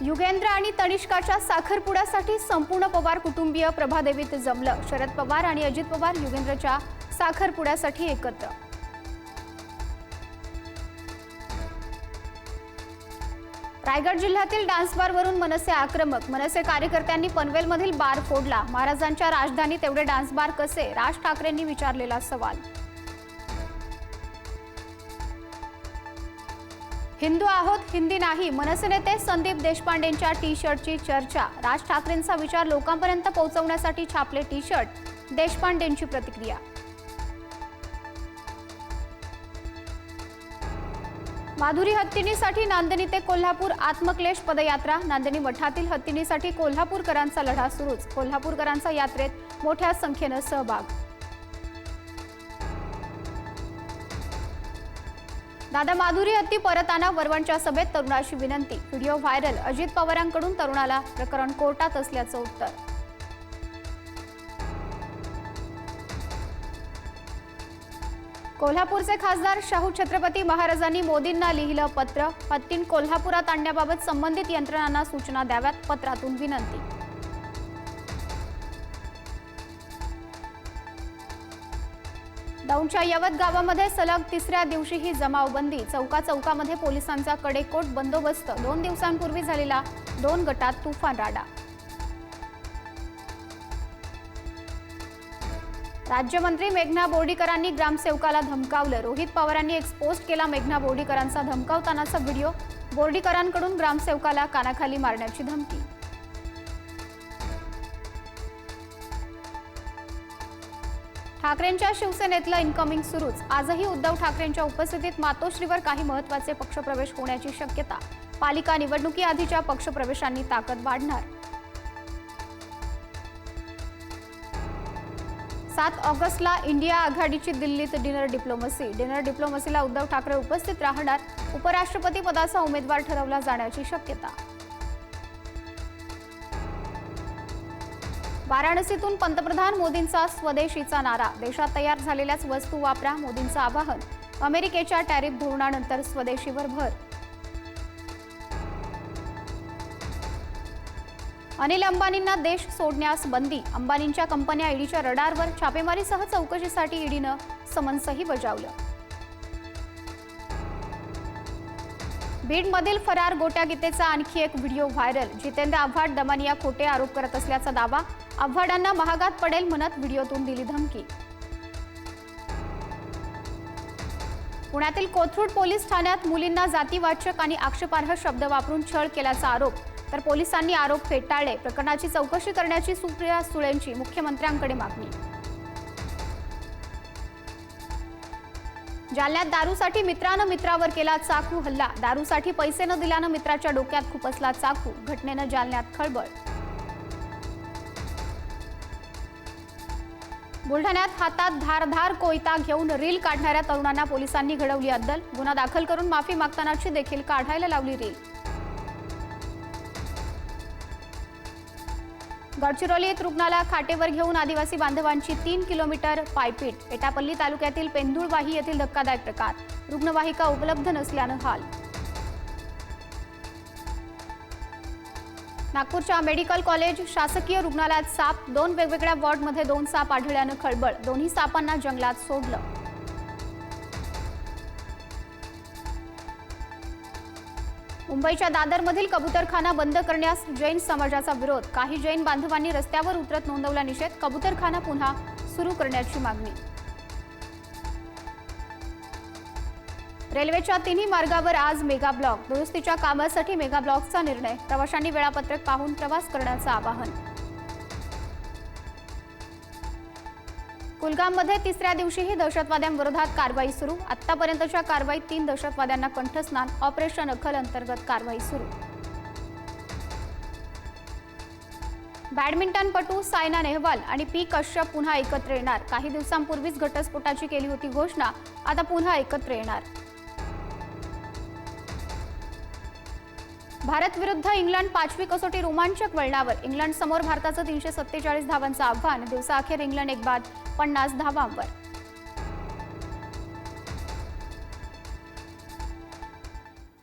युगेंद्र आणि तनिष्काच्या साखरपुड्यासाठी संपूर्ण पवार कुटुंबीय प्रभादेवीत जमलं. शरद पवार आणि अजित पवार युगेंद्रच्या साखरपुड्यासाठी एकत्र. रायगड जिल्ह्यातील डान्सबारवरून मनसे आक्रमक. मनसे कार्यकर्त्यांनी पनवेलमधील बार फोडला. महाराजांच्या राजधानीत एवढे डान्सबार कसे? राज ठाकरेंनी विचारलेला सवाल. हिंदू आहोत हिंदी नाही. मनसे नेते संदीप देशपांडेंच्या टी शर्टची चर्चा. राज ठाकरेंचा विचार लोकांपर्यंत पोहोचवण्यासाठी छापले टी शर्ट देशपांडेंची प्रतिक्रिया. माधुरी हत्तीनीसाठी नांदणी ते कोल्हापूर आत्मक्लेश पदयात्रा. नांदणी मठातील हत्तीनीसाठी कोल्हापूरकरांचा लढा सुरूच. कोल्हापूरकरांचा यात्रेत मोठ्या संख्येनं सहभाग. दादा माधुरी हत्ती परताना वरवणच्या सभेत तरुणाशी विनंती. Video viral. अजित पवारांकडून तरुणाला प्रकरण कोर्टात असल्याचं उत्तर. कोल्हापूरचे खासदार शाहू छत्रपती महाराजांनी मोदींना लिहिलं पत्र. हत्तीन कोल्हापुरात आणण्याबाबत संबंधित यंत्रणांना सूचना द्याव्यात. पत्रातून विनंती. दौंडच्या यवत गावामध्ये सलग तिसऱ्या दिवशीही जमावबंदी. चौका चौकामध्ये पोलिसांचा कडेकोट बंदोबस्त. दोन दिवसांपूर्वी झालेला दोन गटात तुफान राडा. राज्यमंत्री मेघना बोर्डीकरांनी ग्रामसेवकाला धमकावलं. रोहित पवारांनी एक्सपोस्ट केला मेघना बोर्डीकरांचा धमकावतानाचा व्हिडिओ. बोर्डीकरांकडून ग्रामसेवकाला कानाखाली मारण्याची धमकी. ठाकरेंच्या शिवसेनेतलं इन्कमिंग सुरूच. आजही उद्धव ठाकरेंच्या उपस्थितीत मातोश्रीवर काही महत्त्वाचे पक्षप्रवेश होण्याची शक्यता. पालिका निवडणुकीआधीच्या पक्षप्रवेशांनी ताकद वाढणार. सात ऑगस्टला इंडिया आघाडीची दिल्लीत डिनर डिप्लोमसी. डिनर डिप्लोमसीला उद्धव ठाकरे उपस्थित राहणार. उपराष्ट्रपती पदाचा उमेदवार ठरवला जाण्याची शक्यता. वाराणसीतून पंतप्रधान मोदींचा स्वदेशीचा नारा. देशात तयार झालेल्याच वस्तू वापरा मोदींचं आवाहन. अमेरिकेच्या टॅरिफ धोरणानंतर स्वदेशीवर भर. अनिल अंबानींना देश सोडण्यास बंदी. अंबानींच्या कंपन्या ईडीच्या रडारवर छापेमारीसह चौकशीसाठी ईडीनं समन्सही बजावलं. बीडमधील फरार गोट्या गीतेचा आणखी एक व्हिडिओ व्हायरल. जितेंद्र आव्हाड दमानिया खोटे आरोप करत असल्याचा दावा आव्हाडांना महागात पडेल म्हणत व्हिडिओतून दिली धमकी. पुण्यातील कोथरूड पोलीस ठाण्यात मुलींना जातीवाचक आणि आक्षेपार्ह शब्द वापरून छळ केल्याचा आरोप तर पोलिसांनी आरोप फेटाळले. प्रकरणाची चौकशी करण्याची सुप्रिया सुळेंची मुख्यमंत्र्यांकडे मागणी. जालन्यात दारूसाठी मित्रानं मित्रावर केला चाकू हल्ला. दारूसाठी पैसे न दिल्यानं मित्राच्या डोक्यात खुपसला चाकू. घटनेनं जालन्यात खळबळ बुलढाण्यात हातात धारधार कोयता घेऊन रील काढणाऱ्या तरुणांना पोलिसांनी घडवली अद्दल. गुन्हा दाखल करून माफी मागतानाची देखील काढायला लावली रील. गडचिरोलीत रुग्णाला खाटेवर घेऊन आदिवासी बांधवांची तीन किलोमीटर पायपीट. एटापल्ली तालुक्यातील पेंदुळवाही येथील धक्कादायक प्रकार. रुग्णवाहिका उपलब्ध नसल्यानं हाल. नागपूरच्या मेडिकल कॉलेज शासकीय रुग्णालयात साप दोन वेगवेगळ्या वॉर्डमध्ये दोन साप आढळल्यानं खळबळ. दोन्ही सापांना जंगलात सोडलं. मुंबईच्या दादरमधील कबुतरखाना बंद करण्यास जैन समाजाचा विरोध. काही जैन बांधवांनी रस्त्यावर उतरत नोंदवला निषेध. कबुतरखाना पुन्हा सुरू करण्याची मागणी. रेल्वेच्या तिन्ही मार्गावर आज मेगा ब्लॉक. दुरुस्तीच्या कामासाठी मेगा ब्लॉकचा निर्णय. प्रवाशांनी वेळापत्रक पाहून प्रवास करण्याचं आवाहन. कुलगाममध्ये तिसऱ्या दिवशीही दहशतवाद्यांविरोधात कारवाई सुरू. आतापर्यंतच्या कारवाईत तीन दहशतवाद्यांना कंठस्नान. ऑपरेशन अखल अंतर्गत कारवाई सुरू. बॅडमिंटनपटू सायना नेहवाल आणि पी कश्यप पुन्हा एकत्र येणार. काही दिवसांपूर्वीच घटस्फोटाची केली होती घोषणा. आता पुन्हा एकत्र येणार. भारत विरुद्ध इंग्लंड पाचवी कसोटी रोमांचक वळणावर इंग्लंड समोर भारताचं तीनशे सत्तेचाळीस धावांचं आव्हान दिवसाअखेर इंग्लंड एक बाद पन्नास धावांवर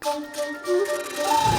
Thank you.